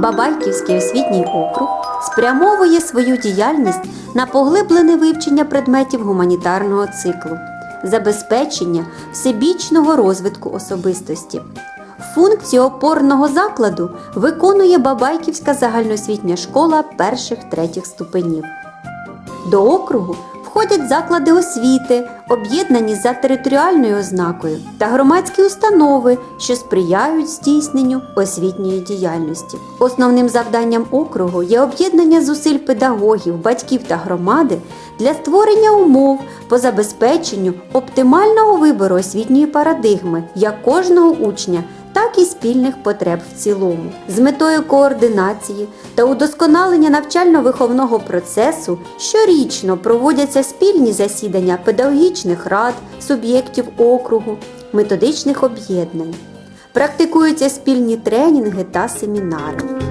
Бабайківський освітній округ спрямовує свою діяльність на поглиблене вивчення предметів гуманітарного циклу, забезпечення всебічного розвитку особистості. Функцію опорного закладу виконує Бабайківська загальноосвітня школа перших-третіх ступенів. До округу входять заклади освіти, об'єднані за територіальною ознакою, та громадські установи, що сприяють здійсненню освітньої діяльності. Основним завданням округу є об'єднання зусиль педагогів, батьків та громади для створення умов по забезпеченню оптимального вибору освітньої парадигми як кожного учня так і спільних потреб в цілому. З метою координації та удосконалення навчально-виховного процесу щорічно проводяться спільні засідання педагогічних рад, суб'єктів округу, методичних об'єднань. Практикуються спільні тренінги та семінари.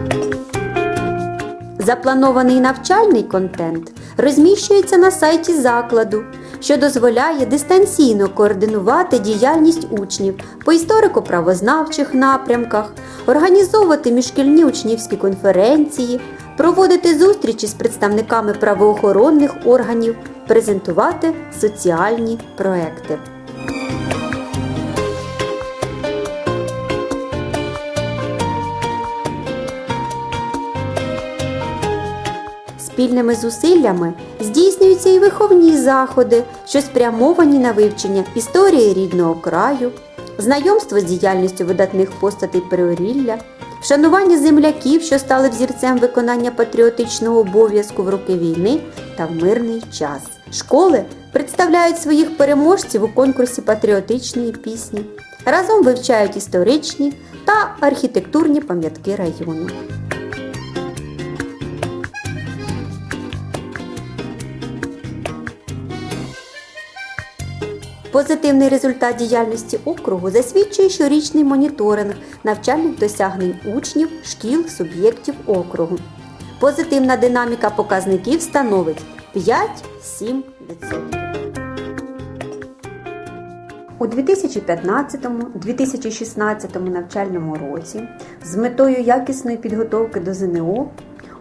Запланований навчальний контент розміщується на сайті закладу, що дозволяє дистанційно координувати діяльність учнів по історико-правознавчих напрямках, організовувати міжшкільні учнівські конференції, проводити зустрічі з представниками правоохоронних органів, презентувати соціальні проекти. Спільними зусиллями здійснюються і виховні заходи, що спрямовані на вивчення історії рідного краю, знайомство з діяльністю видатних постатей Приорілля, вшанування земляків, що стали взірцем виконання патріотичного обов'язку в роки війни та в мирний час. Школи представляють своїх переможців у конкурсі патріотичної пісні, разом вивчають історичні та архітектурні пам'ятки району. Позитивний результат діяльності округу засвідчує щорічний моніторинг навчальних досягнень учнів, шкіл, суб'єктів округу. Позитивна динаміка показників становить 5-7%. У 2015-2016 навчальному році з метою якісної підготовки до ЗНО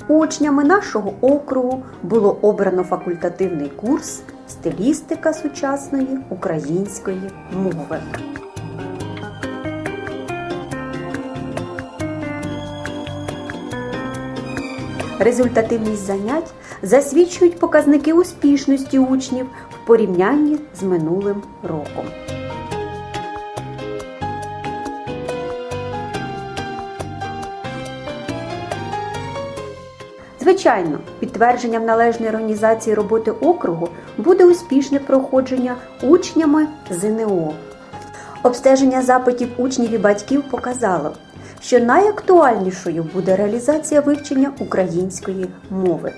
учнями нашого округу було обрано факультативний курс Стилістика сучасної української мови. Результативність занять засвідчують показники успішності учнів в порівнянні з минулим роком. Звичайно, підтвердженням належної організації роботи округу буде успішне проходження учнями ЗНО. Обстеження запитів учнів і батьків показало, що найактуальнішою буде реалізація вивчення української мови.